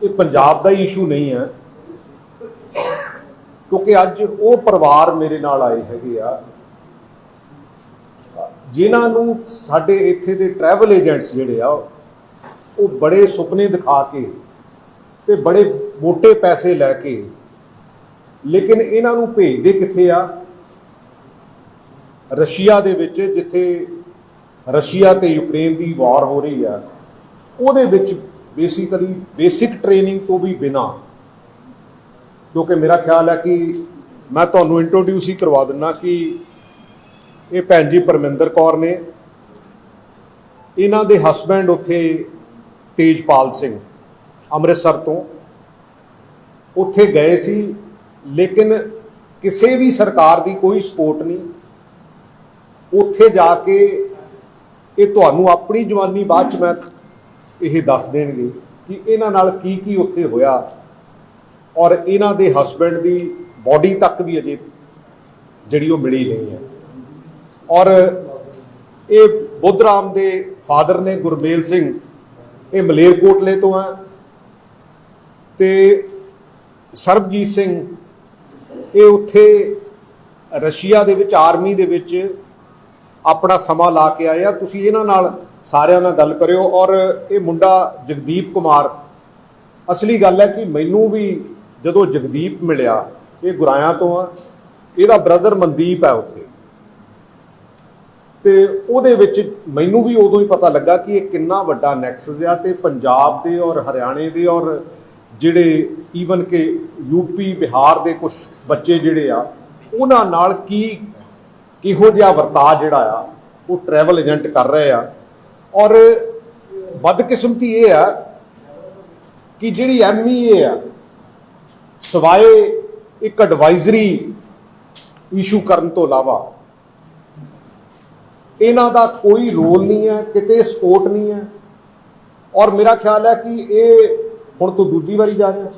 ਇਹ ਪੰਜਾਬ ਦਾ ਹੀ ਇਸ਼ੂ ਨਹੀਂ ਹੈ। ਕਿਉਂਕਿ ਅੱਜ ਉਹ ਪਰਿਵਾਰ ਮੇਰੇ ਨਾਲ ਆਏ ਹੈਗੇ ਆ। ਜਿਨ੍ਹਾਂ ਨੂੰ ਸਾਡੇ ਇੱਥੇ ਦੇ ਟਰੈਵਲ ਏਜੰਟਸ ਜਿਹੜੇ ਆ, ਉਹ ਬੜੇ ਸੁਪਨੇ ਦਿਖਾ ਕੇ ਤੇ ਬੜੇ ਮੋٹے ਪੈਸੇ ਲੈ ਕੇ, ਲੇਕਿਨ ਇਹਨਾਂ ਨੂੰ ਭੇਜਦੇ ਕਿੱਥੇ ਆ? ਰਸ਼ੀਆ ਦੇ ਵਿੱਚ, ਜਿੱਥੇ ਰਸ਼ੀਆ ਤੇ ਯੂਕਰੇਨ ਦੀ ਵਾਰ ਹੋ ਰਹੀ ਆ, ਉਹਦੇ ਵਿੱਚ ਬੇਸਿਕਲੀ ਬੇਸਿਕ ਟ੍ਰੇਨਿੰਗ ਤੋਂ ਵੀ ਬਿਨਾ ਕਿਉਂਕਿ ਮੇਰਾ ਖਿਆਲ ਹੈ ਕਿ ਮੈਂ ਤੁਹਾਨੂੰ ਇੰਟਰੋਡਿਊਸ ਹੀ ਕਰਵਾ ਦਿੰਨਾ ਕਿ ਇਹ ਭੈਣ ਜੀ ਪਰਮਿੰਦਰ ਕੌਰ ਨੇ, ਇਹਨਾਂ ਦੇ ਹਸਬੈਂਡ ਉੱਥੇ ਤੇਜਪਾਲ ਸਿੰਘ, ਅੰਮ੍ਰਿਤਸਰ ਤੋਂ ਉੱਥੇ ਗਏ ਸੀ, ਲੇਕਿਨ ਕਿਸੇ ਵੀ ਸਰਕਾਰ ਦੀ ਕੋਈ ਸਪੋਰਟ ਨਹੀਂ। ਉੱਥੇ ਜਾ ਕੇ ਇਹ ਤੁਹਾਨੂੰ ਆਪਣੀ ਜਵਾਨੀ ਬਾਅਦ ਚ ਮੈਂ ਇਹ ਦੱਸ ਦੇਣਗੇ ਕਿ ਇਹਨਾਂ ਨਾਲ ਕੀ ਕੀ ਉੱਥੇ ਹੋਇਆ ਔਰ ਇਹਨਾਂ ਦੇ ਹਸਬੈਂਡ ਦੀ ਬਾਡੀ ਤੱਕ ਵੀ ਅਜੇ ਜਿਹੜੀ ਉਹ ਮਿਲੀ ਨਹੀਂ ਹੈ। ਔਰ ਇਹ ਬੁੱਧਰਾਮ ਦੇ ਫਾਦਰ ਨੇ ਗੁਰਮੇਲ ਸਿੰਘ, ਇਹ ਮਲੇਰਕੋਟਲੇ ਤੋਂ ਆ ਤੇ ਸਰਬਜੀਤ ਸਿੰਘ, ਇਹ ਉੱਥੇ ਰਸ਼ੀਆ ਦੇ ਵਿੱਚ, ਆਰਮੀ ਦੇ ਵਿੱਚ ਆਪਣਾ ਸਮਾਂ ਲਾ ਕੇ ਆਏ ਆ। ਤੁਸੀਂ ਇਹਨਾਂ ਨਾਲ ਸਾਰਿਆਂ ਨਾਲ ਗੱਲ ਕਰਿਓ ਔਰ ਇਹ ਮੁੰਡਾ ਜਗਦੀਪ ਕੁਮਾਰ, ਅਸਲੀ ਗੱਲ ਹੈ ਕਿ ਮੈਨੂੰ ਵੀ ਜਦੋਂ ਜਗਦੀਪ ਮਿਲਿਆ, ਇਹ ਗੁਰਾਇਆਂ ਤੋਂ ਆ, ਇਹਦਾ ਬ੍ਰਦਰ ਮਨਦੀਪ ਹੈ ਉੱਥੇ। ਤੇ ਉਹਦੇ ਵਿੱਚ ਮੈਨੂੰ ਵੀ ਉਦੋਂ ਹੀ ਪਤਾ ਲੱਗਾ ਕਿ ਇਹ ਕਿੰਨਾ ਵੱਡਾ ਨੈਕਸਸ ਆ ਤੇ ਪੰਜਾਬ ਦੇ ਔਰ ਹਰਿਆਣੇ ਦੇ ਔਰ ਜਿਹੜੇ ਈਵਨ ਕਿ ਯੂਪੀ ਬਿਹਾਰ ਦੇ ਕੁਝ ਬੱਚੇ ਜਿਹੜੇ ਆ, ਉਹਨਾਂ ਨਾਲ ਕੀ ਕਿਹੋ ਜਿਹਾ ਵਰਤਾਅ ਜਿਹੜਾ ਆ, ਉਹ ਟਰੈਵਲ ਏਜੰਟ ਕਰ ਰਹੇ ਆ। ਔਰ ਬਦਕਿਸਮਤੀ ਇਹ ਆ ਕਿ ਜਿਹੜੀ ਐਮਈਏ ਆ, ਸਵਾਏ ਇੱਕ ਐਡਵਾਈਜ਼ਰੀ ਇਸ਼ੂ ਕਰਨ ਤੋਂ ਇਲਾਵਾ, ਇਹਨਾਂ ਦਾ ਕੋਈ ਰੋਲ ਨਹੀਂ ਹੈ, ਕਿਤੇ ਸਪੋਰਟ ਨਹੀਂ ਹੈ। ਔਰ ਮੇਰਾ ਖਿਆਲ ਹੈ ਕਿ ਇਹ ਹੁਣ ਤੋਂ ਦੂਜੀ ਵਾਰੀ ਜਾ ਰਿਹਾ।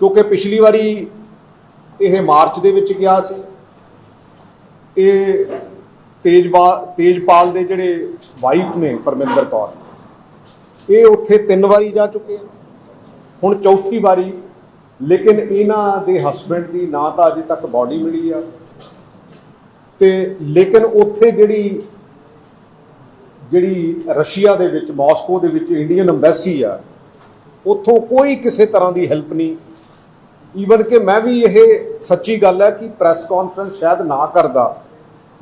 ਕਿਉਂਕਿ ਪਿਛਲੀ ਵਾਰੀ ਇਹ ਮਾਰਚ ਦੇ ਵਿੱਚ ਗਿਆ ਸੀ। ਇਹ ਤੇਜਪਾ ਤੇਜਪਾਲ ਦੇ ਜਿਹੜੇ ਵਾਈਫ ਨੇ ਪਰਮਿੰਦਰ ਕੌਰ, ਇਹ ਉੱਥੇ ਤਿੰਨ ਵਾਰੀ ਜਾ ਚੁੱਕੇ ਆ। ਹੁਣ ਚੌਥੀ ਵਾਰੀ, ਲੇਕਿਨ ਇਹਨਾਂ ਦੇ ਹਸਬੰਡ ਦੀ ਨਾ ਤਾਂ ਅਜੇ ਤੱਕ ਬਾਡੀ ਮਿਲੀ ਆ। ਤੇ ਲੇਕਿਨ ਉੱਥੇ ਜਿਹੜੀ ਜਿਹੜੀ ਰਸ਼ੀਆ ਦੇ ਵਿੱਚ, ਮਾਸਕੋ ਦੇ ਵਿੱਚ ਇੰਡੀਅਨ ਐਮਬੈਸੀ ਆ, ਉੱਥੋਂ ਕੋਈ ਕਿਸੇ ਤਰ੍ਹਾਂ ਦੀ ਹੈਲਪ ਨਹੀਂ। ਈਵਨ ਕਿ ਮੈਂ ਵੀ ਇਹ ਸੱਚੀ ਗੱਲ ਹੈ ਕਿ ਪ੍ਰੈਸ ਕਾਨਫਰੰਸ ਸ਼ਾਇਦ ਨਾ ਕਰਦਾ।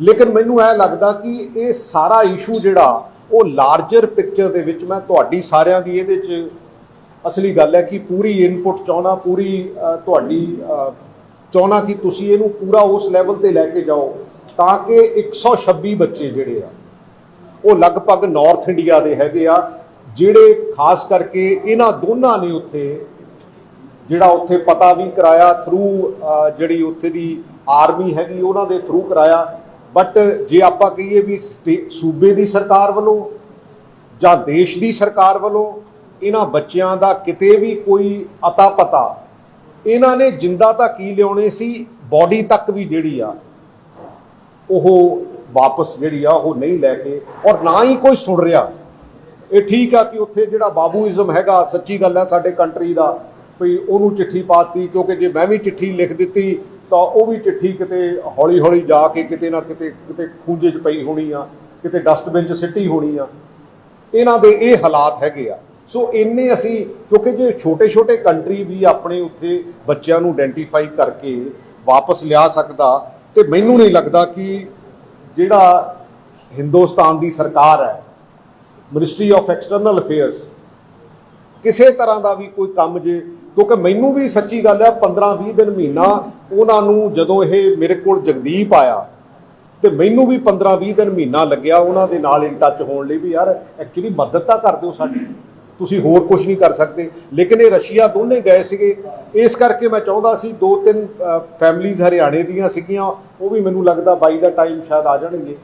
ਲੇਕਿਨ ਮੈਨੂੰ ਇਹ ਲੱਗਦਾ ਕਿ ਇਹ ਸਾਰਾ ਇਸ਼ੂ ਜਿਹੜਾ ਉਹ ਲਾਰਜਰ ਪਿਕਚਰ ਦੇ ਵਿੱਚ ਮੈਂ ਤੁਹਾਡੀ ਸਾਰਿਆਂ ਦੀ ਇਹਦੇ 'ਚ ਅਸਲੀ ਗੱਲ ਹੈ ਕਿ ਪੂਰੀ ਇਨਪੁਟ ਚਾਹਣਾ ਪੂਰੀ ਤੁਹਾਡੀ ਅ, ਚਾਹਣਾ ਕਿ ਤੁਸੀਂ ਇਹਨੂੰ ਪੂਰਾ ਉਸ ਲੈਵਲ ਤੇ ਲੈ ਕੇ ਜਾਓ ਤਾਂ ਕਿ 126 ਬੱਚੇ ਜਿਹੜੇ ਆ ਉਹ ਲਗਭਗ ਨਾਰਥ ਇੰਡੀਆ ਦੇ ਹੈਗੇ ਆ ਜਿਹੜੇ ਖਾਸ ਕਰਕੇ ਇਹਨਾਂ ਦੋਨਾਂ ਨੇ ਉੱਥੇ ਜਿਹੜਾ ਉੱਥੇ ਪਤਾ ਵੀ ਕਰਾਇਆ ਥਰੂ ਜਿਹੜੀ ਉੱਥੇ ਦੀ ਆਰਮੀ ਹੈਗੀ ਉਹਨਾਂ ਦੇ ਥਰੂ ਕਰਾਇਆ। ਬਟ ਜੇ ਆਪਾਂ ਕਹੀਏ ਵੀ ਸਟੇ- ਸੂਬੇ ਦੀ ਸਰਕਾਰ ਵੱਲੋਂ ਜਾਂ ਦੇਸ਼ ਦੀ ਸਰਕਾਰ ਵੱਲੋਂ ਇਹਨਾਂ ਬੱਚਿਆਂ ਦਾ ਕਿਤੇ ਵੀ ਕੋਈ ਅਤਾ ਪਤਾ ਇਹਨਾਂ ਨੇ ਜਿੰਦਾ ਤਾਂ ਕੀ ਲਿਆਉਣੇ ਸੀ? ਬਾਡੀ ਤੱਕ ਵੀ ਜਿਹੜੀ ਆ, ਉਹ ਵਾਪਸ ਜਿਹੜੀ ਆ, ਉਹ ਨਹੀਂ ਲੈ ਕੇ ਔਰ ਨਾ ਹੀ ਕੋਈ ਸੁਣ ਰਿਹਾ। ਇਹ ਠੀਕ ਆ ਕਿ ਉੱਥੇ ਜਿਹੜਾ ਬਾਬੂਇਜ਼ਮ ਹੈਗਾ, ਸੱਚੀ ਗੱਲ ਹੈ ਸਾਡੇ ਕੰਟਰੀ ਦਾ, ਵੀ ਉਹਨੂੰ ਚਿੱਠੀ ਪਾਤੀ, ਕਿਉਂਕਿ ਜੇ ਮੈਂ ਵੀ ਚਿੱਠੀ ਲਿਖ ਦਿੱਤੀ ਤਾਂ ਉਹ ਵੀ ਚਿੱਠੀ ਕਿਤੇ ਹੌਲੀ ਹੌਲੀ ਜਾ ਕੇ ਕਿਤੇ ਨਾ ਕਿਤੇ ਕਿਤੇ ਖੂੰਜੇ 'ਚ ਪਈ ਹੋਣੀ ਆ, ਕਿਤੇ ਡਸਟਬਿਨ 'ਚ ਸਿੱਟੀ ਹੋਣੀ ਆ। ਇਹਨਾਂ ਦੇ ਇਹ ਹਾਲਾਤ ਹੈਗੇ ਆ। ਸੋ ਇੰਨੇ ਅਸੀਂ, ਕਿਉਂਕਿ ਜੇ ਛੋਟੇ-ਛੋਟੇ ਕੰਟਰੀ ਵੀ ਆਪਣੇ ਉੱਥੇ ਬੱਚਿਆਂ ਨੂੰ ਆਇਡੈਂਟੀਫਾਈ ਕਰਕੇ ਵਾਪਸ ਲਿਆ ਸਕਦਾ, ਤੇ ਮੈਨੂੰ ਨਹੀਂ ਲੱਗਦਾ ਕਿ ਜਿਹੜਾ ਹਿੰਦੁਸਤਾਨ ਦੀ ਸਰਕਾਰ ਹੈ ਮਿਨਿਸਟਰੀ ਆਫ ਐਕਸਟਰਨਲ ਅਫੇਅਰਸ ਕਿਸੇ ਤਰ੍ਹਾਂ ਦਾ ਵੀ ਕੋਈ ਕੰਮ ਜੇ, ਕਿਉਂਕਿ ਮੈਨੂੰ ਵੀ ਸੱਚੀ ਗੱਲ ਹੈ 15-20 ਦਿਨ ਮਹੀਨਾ ਉਹਨਾਂ ਨੂੰ ਜਦੋਂ ਇਹ ਮੇਰੇ ਕੋਲ ਜਗਦੀਪ ਆਇਆ, ਤੇ ਮੈਨੂੰ ਵੀ 15-20 ਦਿਨ ਮਹੀਨਾ ਲੱਗਿਆ ਉਹਨਾਂ ਦੇ ਨਾਲ ਇਨ ਟੱਚ ਹੋਣ ਲਈ ਵੀ, ਯਾਰ ਐਕਚੁਅਲੀ ਮਦਦ ਤਾਂ ਕਰ ਦਿਓ ਸਾਡੀ। ਤੁਸੀਂ ਹੋਰ ਕੁਝ ਨਹੀਂ ਕਰ ਸਕਦੇ। ਲੇਕਿਨ ਇਹ ਰਸ਼ੀਆ ਦੋਨੇ ਗਏ ਸੀਗੇ। ਇਸ ਕਰਕੇ ਮੈਂ ਚਾਹੁੰਦਾ ਸੀ ਦੋ ਤਿੰਨ ਫੈਮਲੀਜ਼ ਹਰਿਆਣੇ ਦੀਆਂ ਸੀਗੀਆਂ, ਉਹ ਵੀ ਮੈਨੂੰ ਲੱਗਦਾ ਬਾਈ ਦਾ ਟਾਈਮ ਸ਼ਾਇਦ ਆ ਜਾਣਗੇ।